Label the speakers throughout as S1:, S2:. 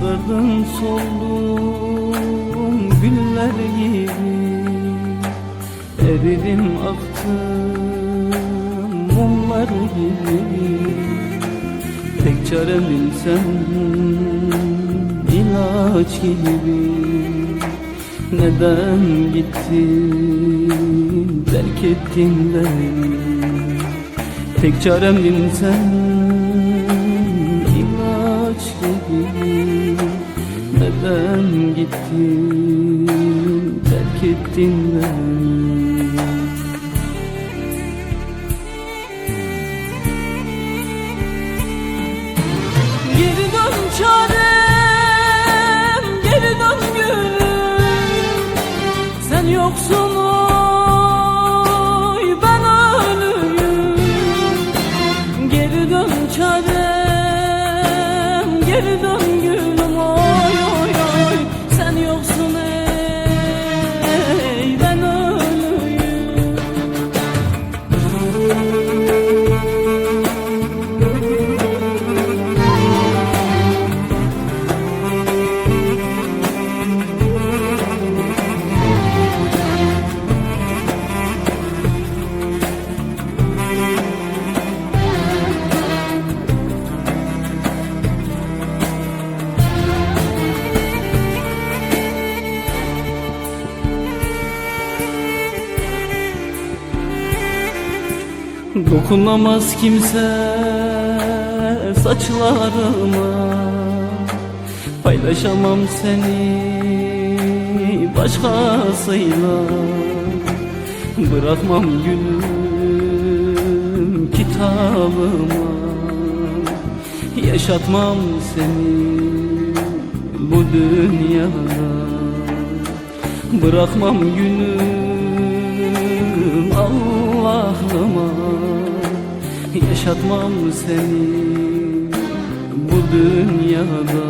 S1: Sarardın soldum güller gibi. Eridim aktım mumlar gibi. Tek çaremin sen ilaç gibi. Neden gittin terk ettin beni? Tek çaremdin sen ilaç gibi Neden gittin? Terk ettin beni. Geri dön çarem, geri dön gülüm Sen yoksun oy ben ölüyüm. Geri dön çarem, geri dön Dokunamaz kimse saçlarıma. Paylaşamam seni başkasıyla. Bırakmam gülüm kitabıma. Yaşatmam seni bu dünyada. Bırakmam gülüm Allah'ıma Yaşatmam seni bu dünyada.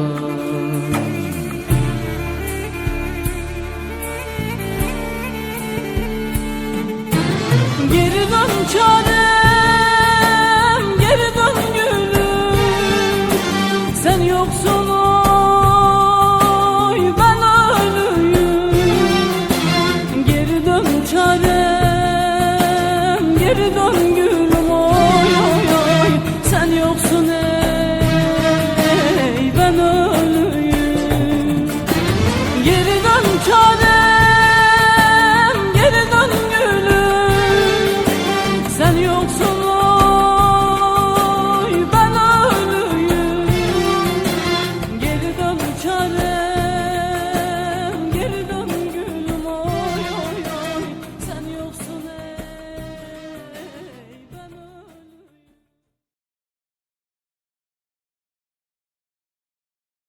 S1: Geri dön çarem,